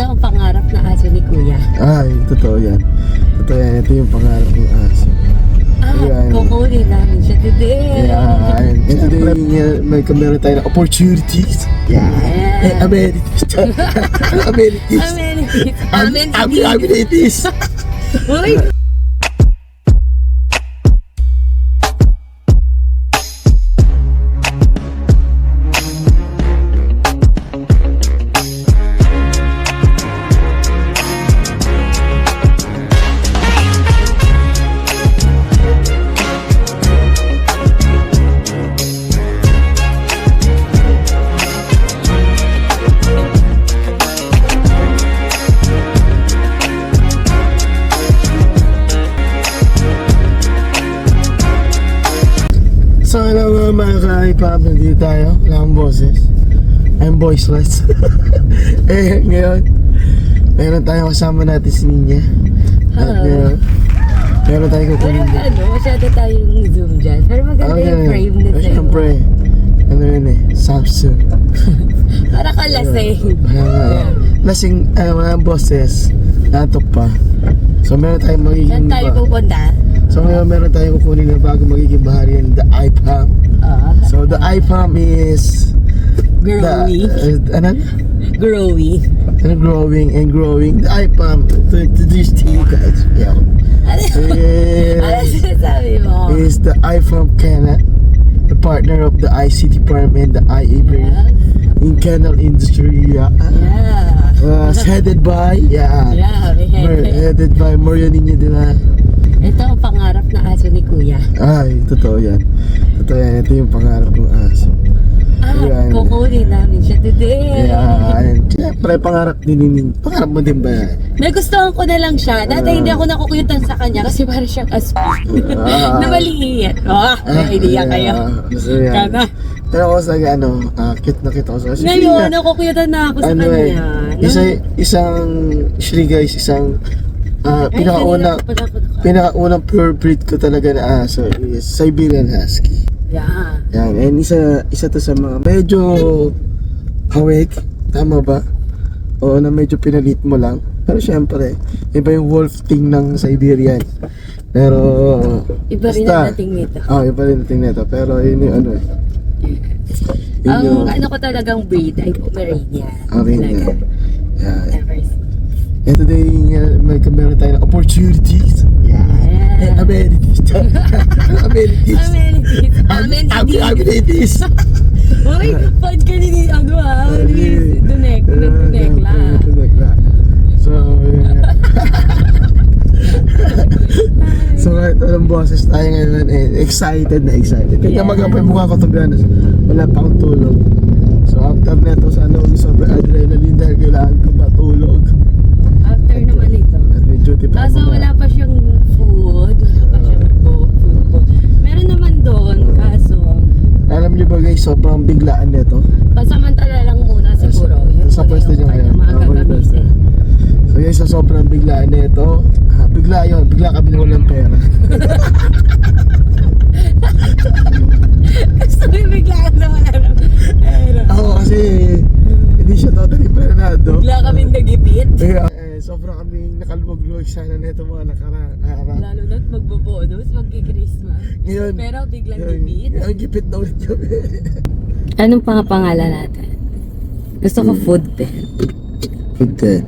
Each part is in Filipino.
Ito ang pangarap na aso ni Kuya. Ay, totoo yan. Totoo yan. Ito yung pangarap ng aso. Ah, Ayan. kukunin namin siya today. Ayan. And today, uh, may kamera tayo ng opportunities. Yeah. Eh, amenities. amenities. Amenities. Am- am- Amenities. Uy! Nandito tayo. Wala akong boses. I'm voiceless. eh, ngayon, meron tayong kasama natin si Ninya. At ngayon, meron tayong Wala kukunin ka, ano, masyado tayong zoom dyan. Pero maganda yung frame Eh, nito. Siyempre, ano yun eh, Samsung. Para ka lasing. Kaya nga, lasing, ano, mga boses, natok pa. So, meron tayong magiging... Saan tayo pupunta? So, ngayon, meron tayong kukunin na bago magiging bahari yan, the iPam. The iPam is... Growy. The, uh, ano? Growy. and growing and growing. I pump to introduce to you guys. Yeah. Is, is the iPhone Canon, the partner of the IC department, the IE Yes. in kennel industry. Yeah. Yeah. Uh, headed by yeah. Yeah, may Mer- head. headed by Maria Niño de la Ito ang Kuya. Ay, totoo yan. Totoo yan. Ito yung pangarap ng aso. Ah, Ayan. kukunin namin siya today. And, Siyempre, pangarap din din. Pangarap mo din ba yan? Nagustuhan ko na lang siya. Dati Ah. hindi ako nakukuyutan sa kanya kasi para siyang aspi. Ah. na maliit. Oh, may idea kayo. So, yan. Kana. Pero ako sa ano, ah, cute na cute ako sa Ngayon, nga, nakukuyutan na ako sa ano kanya. eh, No? isa, isang, actually guys, isang, ah, Ay, pinakauna, kanina pa pala ako naka- pinakaunang pure breed ko talaga na aso is Siberian Husky. Yeah. Yan, and isa, isa to sa mga medyo hawig, tama ba? Oo na medyo pinalit mo lang. Pero syempre, iba yung wolf thing ng Siberian. Pero, Iba rin basta, ang dating nito. Ah, iba rin ang dating nito. Pero yun yung ano eh. Yun Ang yung, ano ko talagang breed ay Pomeranian. Ah, rin Talaga. yan. Yeah. And today, uh, may kamera tayo ng opportunities. Yeah. Yeah. Amenities. Amenities. Amenities. Am- Amenities. Amenities. Uy, pad ka ni ano ah. ni Dunek. Dunek lang. Dunekla. So, yun. so, kahit anong boses tayo ngayon, eh, excited na excited. Kaya Yeah. magapay mukha ko to be honest. Wala pa akong tulog. So, after neto, sana huwag sobrang adrenaline dahil kailangan ko matulog. After naman ito. At may duty pa Kaso ako. wala pa siyang food. Wala pa siyang food. food, food. Meron naman doon. Kaso, Alam niyo ba guys, sobrang biglaan nito. pasamantala lang muna siguro. Yun sa pwesto kanyang ngayon. mga gagamitin. So guys, sa sobrang biglaan nito, ah, bigla yun, bigla kami nawalan pera. Gusto ko yung biglaan na wala na. Pero, Ako kasi, hindi siya totally planado. Bigla kaming nagipit. Kaya, sobrang kaming nakalubog-luwag sana nito mga nakaraan. Lalo na't magbobonus, magki-Christmas. Ngayon, Pero biglang yun, gipit. ang gipit na ulit kami. Anong pang pangalan natin? Gusto ko food pen. Punte.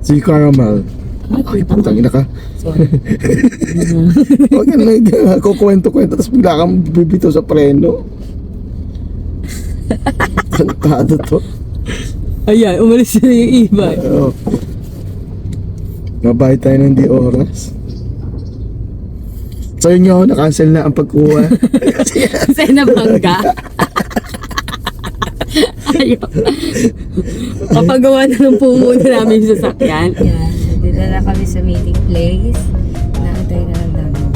Si Caramel. Ay, putang ina ka. Sorry. Huwag ka lang uh, kukwento-kwento tapos bigla kang bibito sa preno. Kantado to. Ayan, umalis na yung iba. Oo. Mabay tayo ng di oras. So yun yun, na-cancel na ang pagkuha. Kasi nabangga. Ayaw. Kapagawa na ng pumuna namin sa sasakyan. Yan, dito na kami sa meeting place. Nakantay na lang namin.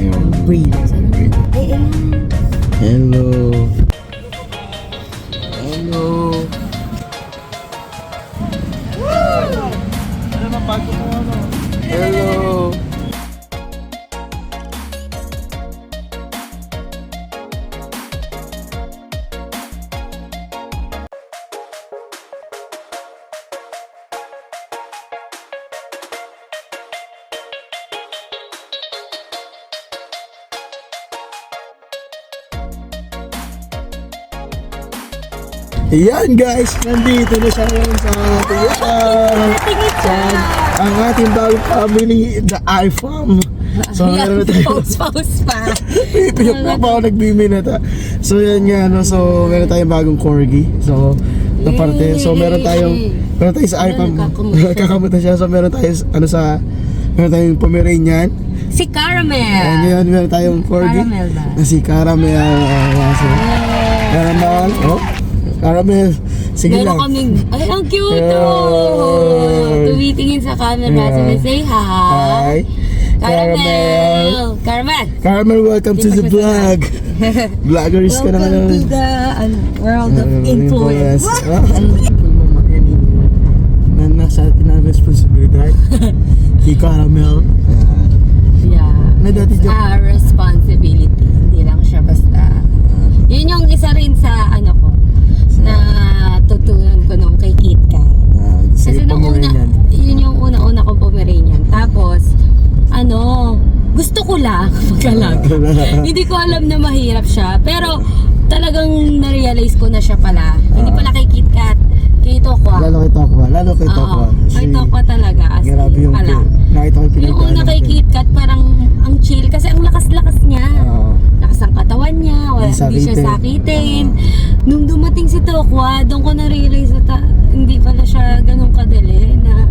Ayun. Breathe. Ay, ay. Hello. Hello. Yan guys, nandito na siya ngayon sa uh, Tingin siya. ang ating bagong family, the iPhone. So, meron na tayo. Pause, pause pa. Pipiyok na pa ako nagbiminata. So, yan nga, no? So, meron tayong bagong corgi. So, na parte. So, meron tayong, meron tayong sa iPhone. nagkakamuta. Kakamuta siya. So, meron tayong, ano sa, meron tayong Pomeranian. Si And Caramel. ngayon, meron tayong corgi. Caramel ba? Na si Caramel. Uh, so, Caramel. Oh, Caramel. Sige Meron lang. kaming, ay, ang cute Yeah. oh! Tumitingin sa camera, Yeah. sabi, say hi. Hi. Caramel. Caramel. Caramel, welcome to the vlog. Vloggeries ka na Welcome to ngayon. the ano, world of Uh, influence. Ah, mama yan eh. Na nasa atin ang responsibilidad. Kay Caramel. Ah, Yeah. na dati dyan. Ah, responsibility. Hindi lang siya basta. Yun yung isa rin sa ano ko na tutunan ko nung kay Kit Kat. Ah, Kasi nung una, yun yung una-una ko Pomeranian. Tapos, ano, gusto ko lang mag-alaga. Hindi ko alam na mahirap siya. Pero, talagang na-realize ko na siya pala. Hindi Ah. pala kay Kit Kat. Kay Tokwa. Lalo kay Tokwa. Lalo kay Tokwa. Oo, kay Tokwa talaga. As Grabe yung pala. Nakita ko yung Yung pinagdaanan una kay natin. Kit Kat, parang ang chill. Kasi ang lakas-lakas niya. Oo. Lakas ang katawan niya. Wala, Hindi siya sakitin. sakitin. Nung dumating si Tokwa, doon ko na-realize na ta- hindi pala siya ganun kadali na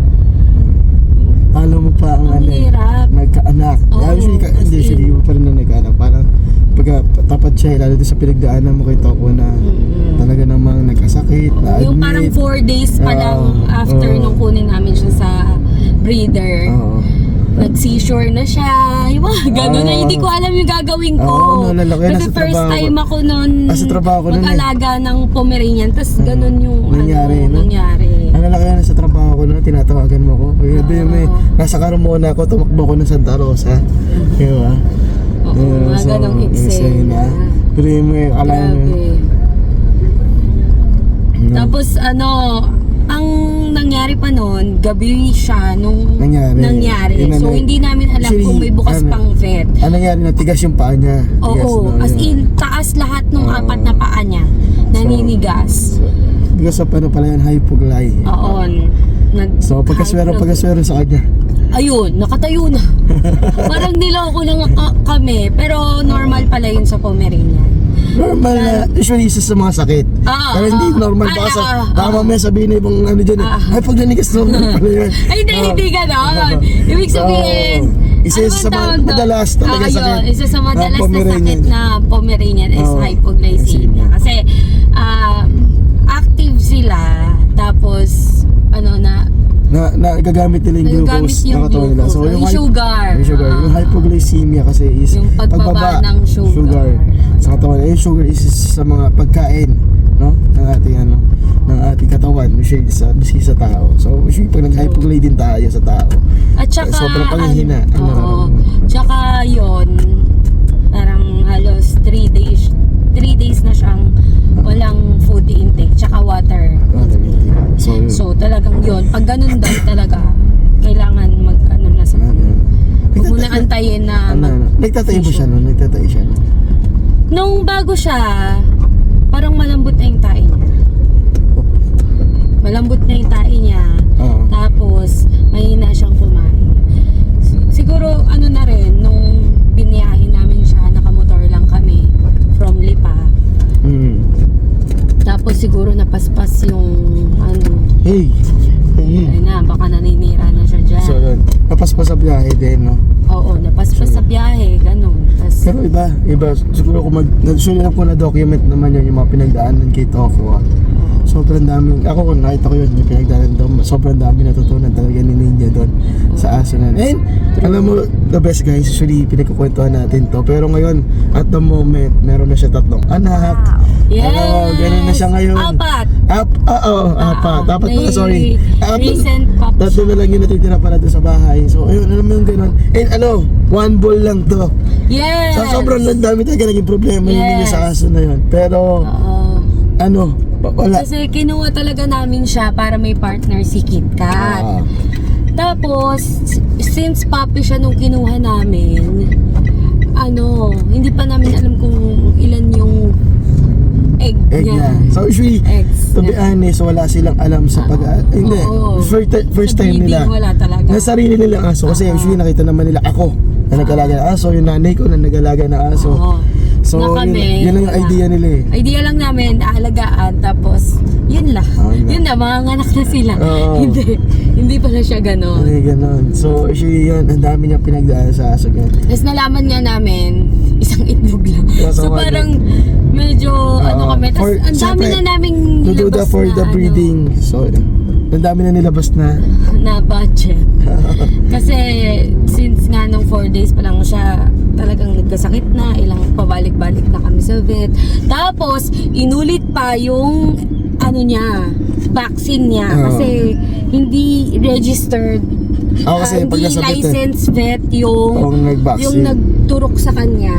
Talo mo pa ang ang ano eh. hirap. Nagkaanak. Oo, Lalo siya, ka- as hindi siya, in. hindi mo pa rin na nagkaanak. Parang, pagka tapat siya, eh, lalo doon sa pinagdaanan mo kay Tokwa na Mm-mm. talaga namang nagkasakit, na-admit. Yung parang 4 days pa Oo, lang after oo. nung kunin namin siya sa breeder. Oo. Nag-seizure na siya. Yung mga ganun na hindi ko alam yung gagawin ko. Oo, naalala ko yun, Kasi nasa first trabaho time ko. ako nun Nasa trabaho ko nun eh. mag-alaga ng Pomeranian. Tapos ganun yung Nangyari, ano, no? nangyari. Ano lang kaya sa trabaho ko na tinatawagan mo ko. Kaya uh, may nasa Carmona ako, tumakbo ko ng Santa Rosa. Di ba? Oo, mga ganong eksena. na. Pero yung may akala mo. Grabe. Tapos ano, ang nangyari pa noon, gabi siya nung Nangyari. nangyari. Yun So hindi namin alam Actually, kung may bukas ano, pang vet. Ano nangyari na tigas yung paa niya. Oo, Tigas, no? as Yun. in taas lahat ng Oo. apat na paa niya. Naninigas. So, because of ano pala yan, hypoglay. Oo. Nag So pagkaswero, pagkaswero sa kanya. Ayun, nakatayo na. Parang niloko lang ka- kami. Pero normal pala yun sa Pomeranian. Normal na, usually isa sa mga sakit. Ah, Pero hindi ah, normal. ah, Baka sa, ah, baka ah. mamaya sabihin na ibang ano dyan. eh, Ah. Ay, pag nanigas normal pala yan. Ay, hindi, Ah. hindi ganon. Ibig sabihin, Oo. Isa ano sa bang mga tawag doon? madalas talaga Ah, sakit yun, isa sa na madalas na Pomeranian. sakit na Pomeranian is Oo. hypoglycemia. Kasi, um, active sila, tapos, na, na gagamit nila yung Nagagamit glucose yung na katawan nila. glucose. Yung hy- sugar. Yung sugar. Ah. yung hypoglycemia kasi is Yung pagbaba ng sugar. sa katawan. Eh, Yung sugar is sa mga pagkain no ng ating ano ng ating katawan usually sa usually sa tao. So usually pag nag-hypogly din tayo sa tao. At saka, Sobrang panghihina. ano, oo. nararamdaman? Tsaka yun, parang halos 3 days, 3 days na siyang walang food intake, tsaka water. Water intake. So, yun. So talagang yun, pag ganun daw talaga, kailangan mag ano na sa ano, ano. Huwag mo na Nagtata- antayin na po siya no? Nagtatayo siya no? Nung bago siya, parang malambot na yung tae niya. Malambot na yung tae niya. Oo. Tapos, mahina siyang kumain. Siguro, ano na rin, nung biniyahin namin siya, nakamotor lang kami from Lipa. Mm. Tapos siguro napaspas yung, ano, Hey! Hey! ayun na, baka naninira na siya dyan. So. Napaspas sa biyahe din no? Oo, napaspas sa biyahe, ganun. Tapos, Pero iba, iba. Siguro kung mag, na-sure lang ko na document naman yun, yung mga pinagdaanan kay Toko. ah. Sobrang daming, ako kung nakita ko yun, yung pinagdaanan doon, sobrang dami natutunan talaga ni Ninja doon sa aso na. And, alam mo, the best guys, usually pinagkukwentuhan natin to. Pero ngayon, at the moment, meron na siya tatlong anak. yes! Ano, ganun na siya ngayon. Apat! Ap, ah, oo, apat. Dapat pala, sorry. Apat. Recent pop Tatlo na lang yung natitira pala doon sa bahay. So, ayun, alam mo yung ganun. And ano, one ball lang to. Yes! So, sobrang dami talaga naging problema yung Yes. sa aso na yun. Pero, Oo. ano, wala. Kasi kinuha talaga namin siya para may partner si Kit Kat. Ah, Tapos, since puppy siya nung kinuha namin, ano, hindi pa namin alam kung ilan yung egg, Egg niya. niya. So usually, Eggs to be niya. honest, wala silang alam sa pag... hindi, Oo. first, first Sa time breeding, nila. Wala talaga. Na sarili nilang aso. Kasi Oo. usually nakita naman nila ako na nag-alaga ng aso, yung nanay ko na nag-alaga ng aso. Oo. So, Na yun, kami, yun lang yung wala. idea nila eh. Idea lang namin, aalagaan, tapos, yun lang. Ah, yun yun na, mga anak na sila. Oo. hindi, hindi pala siya ganon. Hindi ganon. So, usually yun, ang dami niya pinagdaan sa aso gan. Tapos nalaman nga namin, isang itlog lang. So parang medyo ano Oo. kami. Tapos ang dami na naming To do nilabas the for na, the ano, breeding. So, ang dami na nilabas na. na budget. Kasi since nga nung 4 days pa lang siya talagang nagkasakit na, ilang pabalik-balik na kami sa vet. Tapos, inulit pa yung ano niya, vaccine niya. Oo. Kasi hindi registered Ako kasi pag hindi vet eh. licensed vet yung ang nag-vaccine. yung nagturok sa kanya.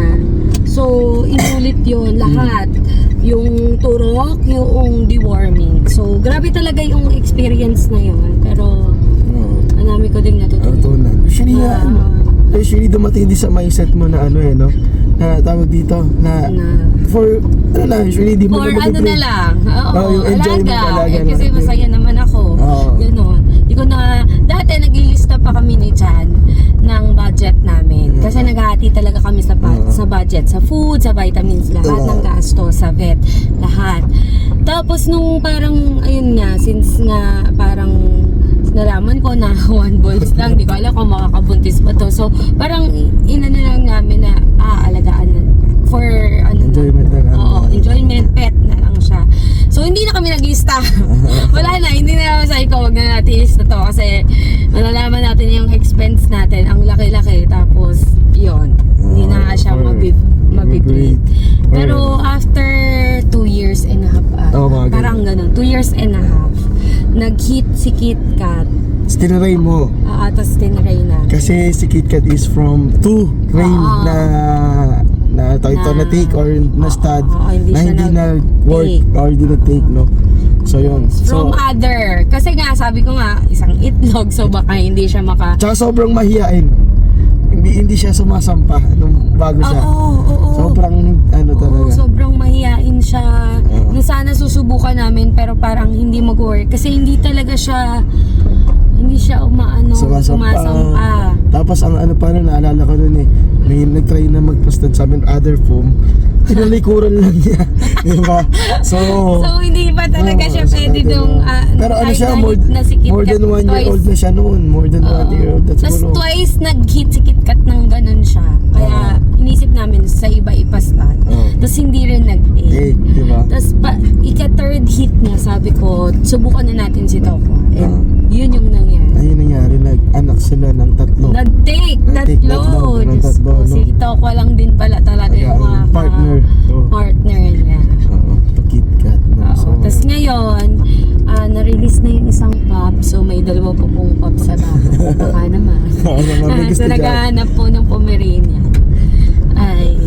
So, inulit yun lahat. Yung turok, yung deworming. So, grabe talaga yung experience na yun. Pero, Oo. ang dami ko ding natutunan. Natutunan. Usually Ah. ano, usually dumating din sa mindset mo na ano eh, no? Na tawag dito, na Na, for, ano na, usually di mo or na ano na lang. Oo, Oh, yung alaga. Eh, kasi masaya naman ako. Oo. Ganon. Ko na, dati naglilista pa kami ni Chan ng budget namin. Kasi naghahati talaga kami sa, ba- Oo. sa budget, sa food, sa vitamins, lahat Oo. ng gasto, sa vet, lahat. Tapos nung parang, ayun nga, since nga parang nalaman ko na one balls lang, di ko alam kung makakabuntis pa to. So, parang inano lang namin na, ah, alagaan na. For, ano Enjoyment na lang. Oo, enjoyment, pet na lang siya. So, hindi na nag-lista. Wala na, hindi na sabi ko, wag na natin lista to kasi malalaman natin yung expense natin, ang laki-laki. Tapos, yon hindi na Oo, siya mabib mabibreed. Or- Pero after two years and a half, ah, Oo, mga ganun. parang ganun, two years and a half, nag-hit si Kit Kat, Tinaray mo. uh, atas tinry na. Kasi si Kit Kat is from two rain Oo. na na ito na Na- take or na stud Oo, hindi na siya hindi na nag-take. work or hindi na take no so yun From so other, kasi nga sabi ko nga, isang itlog, so baka hindi siya maka... tsaka sobrang mahiyain hindi hindi siya sumasampa nung bago Oo, siya oo, oo. sobrang ano Oo, talaga sobrang mahihain siya. Oo. Na sana susubukan namin pero parang hindi mag-work kasi hindi talaga siya hindi siya umaano, Sumasampa. sumasampa. Tapos ang ano pa nun, naalala ko nun eh, may nag-try na mag-posted sa amin other foam. Tinalikuran lang niya. Di ba? So, So hindi pa talaga siya so pwede talaga. nung ah, Pero ano siya, na more, hit na si Kit more than one year twice. old na siya noon. More than one year old. That's Tapos siguro. twice nag-hit si Kit Kat ng ganun siya. Kaya inisip namin sa iba ipastan. Oo. Tapos hindi rin nag-take. Eh, di ba? Tapos pa, ika-third hit niya, sabi ko, subukan na natin si Toko. And. Yun yung nangyari. Ayun nangyari, nag-anak sila ng tatlo. Nag-take, Nag-take tatlo. tatlo, ng Diyos tatlo, ko, no? Si Toko lang din pala talaga Kaya, yung mga partner. So, partner niya. Oo, to Kit Kat. No? Oo. So, Tapos ngayon, ah, na-release na yung isang pup. So may dalawa po pong pup sa bahay. Baka naman. Oo naman, may gusto so dyan. naghahanap po ng Pomeranian. Ay,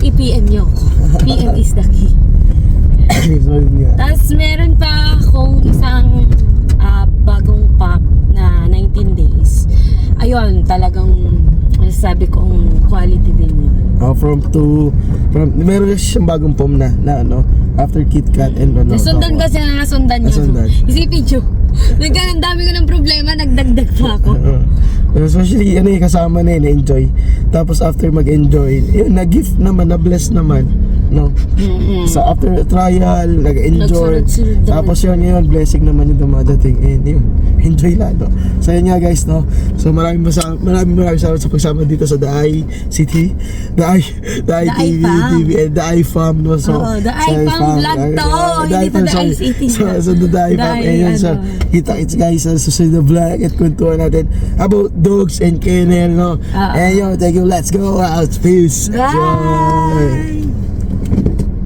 i-PM nyo. PM is the key. so, yun nga. Tapos meron pa akong isang ah, bagong pop na 19 days. Ayun, talagang sabi kong quality din yun. Oh, from to from meron na siyang bagong pom na na ano after Kit Kat and ano. Nasundan Tawa. kasi na nasundan niya. Nasundan. Isipin nyo, nagkaroon dami ko ng problema, nagdagdag pa ako. Oo. Especially, ano eh, kasama na yun, enjoy. Tapos after mag-enjoy, yun, na-gift naman, na-bless naman. No? Mm-mm. So after a trial, nag-enjoy. Tapos yun, yun, blessing naman yung dumadating. And yun, enjoy lalo. So yun nga guys, no? So maraming masa maraming maraming salamat sa pagsama dito sa Daay City. Daay, Daay Daay TV, Farm. TV, and Daay Farm, no? So, Oo, Daay Farm vlog to. Daay Farm, sorry. City. So, so the Daay Farm. And yun, so, ano. kita it's guys sa susunod na vlog at kwentuhan natin about dogs and kennel, no? Oo. And yun, thank you, let's go out. Peace. Bye!